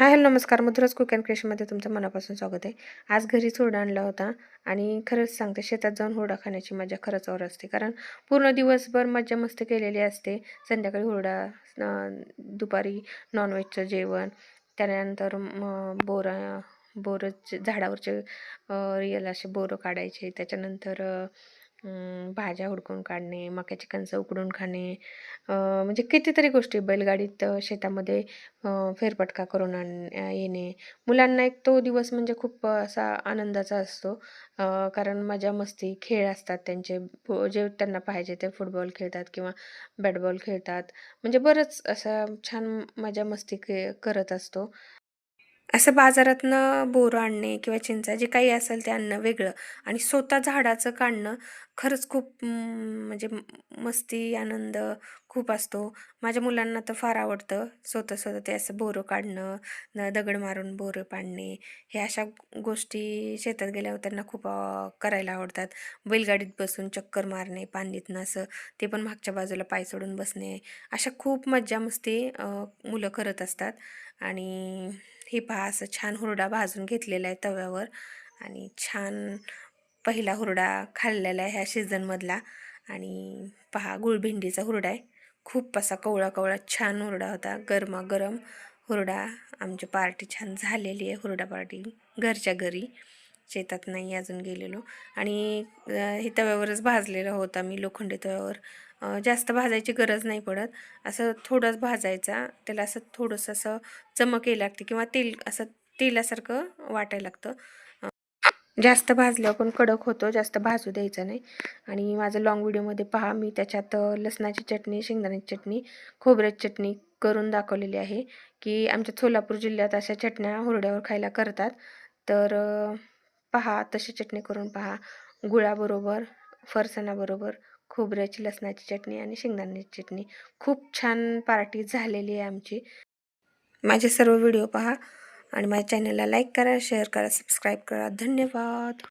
Hi hello नमस्कार. मधुरच cook and क्रिएशनमध्ये तुमचं मनापासून स्वागत आहे. आज घरीच हुरडा आणला होता आणि खरंच सांगते शेतात जाऊन हुरडा खाण्याची मजा खरंच और असते. कारण पूर्ण दिवसभर मजा मस्ती केलेली असते. संध्याकाळी हुरडा दुपारी नॉनव्हेजचं जेवण त्यानंतर म बोरं बोरं झाडावरचे रिअल असे बोरं काढायचे. त्याच्यानंतर भाज्या हुडकून काढणे मक्याची कणसं उकडून खाणे म्हणजे कितीतरी गोष्टी बैलगाडीत शेतामध्ये फेरपटका फेरफटका करून आण येणे. मुलांना एक तो दिवस म्हणजे खूप असा आनंदाचा असतो कारण मजा मस्ती खेळ असतात त्यांचे. जे त्यांना पाहिजे ते फुटबॉल खेळतात किंवा बॅटबॉल खेळतात. म्हणजे बरंच असं छान मजा मस्ती के करत असतो. असं बाजारातनं बोरं आणणे किंवा चिंचा जे काही असेल ते आणणं वेगळं. आणि स्वतः झाडाचं काढणं खरंच खूप म्हणजे मस्ती आनंद खूप असतो. माझ्या मुलांना तर फार आवडतं स्वतः स्वतः ते असं बोरं काढणं न दगड मारून बोरं पाडणे हे अशा गोष्टी शेतात गेल्यावर त्यांना खूप करायला आवडतात. बैलगाडीत बसून चक्कर मारणे पाणीतनं असं ते पण मागच्या बाजूला पाय सोडून बसणे अशा खूप मज्जा मस्ती मुलं करत असतात. आणि हे पहा असं छान हुरडा भाजून घेतलेला आहे तव्यावर आणि छान पहिला हुरडा खाल्लेला आहे ह्या सीझनमधला आणि पहा गुळभेंडीचा हुरडा आहे. खूप असा कवळा कवळा छान हुरडा होता. गरमागरम हुरडा. आमची पार्टी छान झालेली आहे. हुरडा पार्टी. घरच्या घरी. शेतात नाही अजून गेलेलो. आणि हे तव्यावरच भाजलेला होता मी लोखंडी तव्यावर. जास्त भाजायची गरज नाही पडत. असं थोडंच भाजायचा. त्याला असं थोडंसं असं चमक यायला लागते किंवा तेल असं तेलासारखं वाटायला लागतं. जास्त भाजल्यावर पण कडक होतो जास्त भाजू द्यायचं नाही. आणि माझं लॉंग व्हिडिओमध्ये पहा मी त्याच्यात लसणाची चटणी शेंगदाण्याची चटणी खोबऱ्याची चटणी करून दाखवलेली आहे की आमच्या सोलापूर जिल्ह्यात अशा चटण्या हुरड्यावर खायला करतात. तर पहा तशी चटणी करून पहा. गुळाबरोबर फरसाणाबरोबर खोबऱ्याची लसणाची चटणी आणि शेंगदाण्याची चटणी. खूप छान पार्टी झालेली आहे आमची. माझे सर्व व्हिडिओ पहा. आणि माझ्या चॅनलला लाईक करा शेअर करा सबस्क्राईब करा. धन्यवाद.